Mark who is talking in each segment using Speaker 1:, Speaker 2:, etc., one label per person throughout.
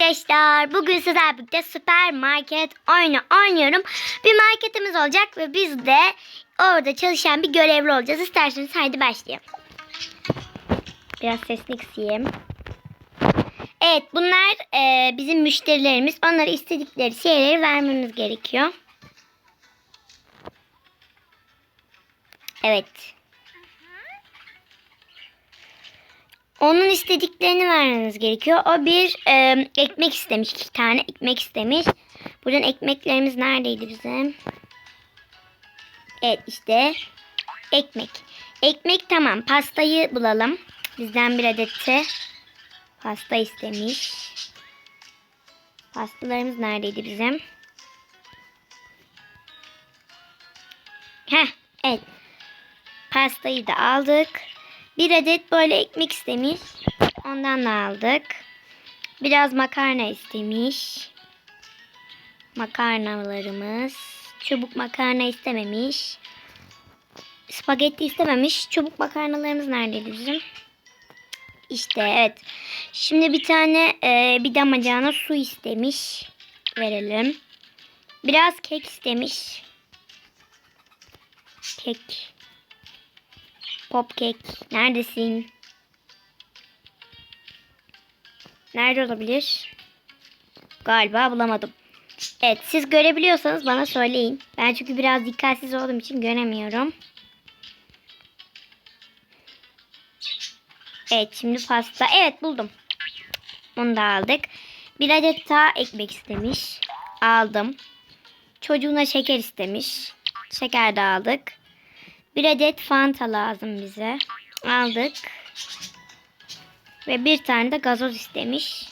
Speaker 1: Arkadaşlar bugün sizlerle birlikte süpermarket oyunu oynuyorum. Bir marketimiz olacak ve biz de orada çalışan bir görevli olacağız. İsterseniz haydi başlayalım. Biraz sesini kısayım. Evet bunlar e, bizim müşterilerimiz. Onlara istedikleri şeyleri vermemiz gerekiyor. Evet. Onun istediklerini vermeniz gerekiyor. O bir e, ekmek istemiş. iki tane ekmek istemiş. Buradan ekmeklerimiz neredeydi bizim? Evet işte ekmek. Ekmek tamam. Pastayı bulalım. Bizden bir adette pasta istemiş. Pastalarımız neredeydi bizim? Heh evet. Pastayı da aldık. Bir adet böyle ekmek istemiş. Ondan da aldık. Biraz makarna istemiş. Makarnalarımız. Çubuk makarna istememiş. Spagetti istememiş. Çubuk makarnalarımız neredeydi bizim? İşte evet. Şimdi bir tane e, bir damacana su istemiş. Verelim. Biraz kek istemiş. Kek. Popkek neredesin? Nerede olabilir? Galiba bulamadım. Evet siz görebiliyorsanız bana söyleyin. Ben çünkü biraz dikkatsiz olduğum için göremiyorum. Evet şimdi pasta. Evet buldum. Onu da aldık. Bir adet daha ekmek istemiş. Aldım. Çocuğuna şeker istemiş. Şeker de aldık. Bir adet Fanta lazım bize. Aldık. Ve bir tane de gazoz istemiş.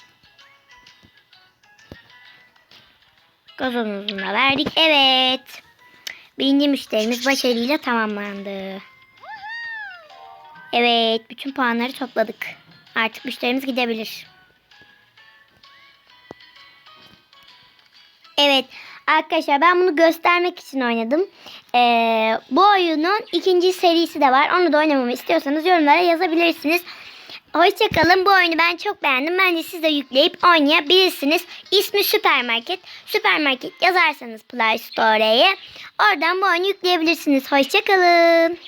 Speaker 1: Gazozumuzu da verdik. Evet. Birinci müşterimiz başarıyla tamamlandı. Evet. Bütün puanları topladık. Artık müşterimiz gidebilir. Evet. Arkadaşlar ben bunu göstermek için oynadım. Ee, bu oyunun ikinci serisi de var. Onu da oynamamı istiyorsanız yorumlara yazabilirsiniz. Hoşçakalın. Bu oyunu ben çok beğendim. Bence siz de yükleyip oynayabilirsiniz. İsmi Süpermarket. Süpermarket yazarsanız Play Store'ye oradan bu oyunu yükleyebilirsiniz. Hoşçakalın.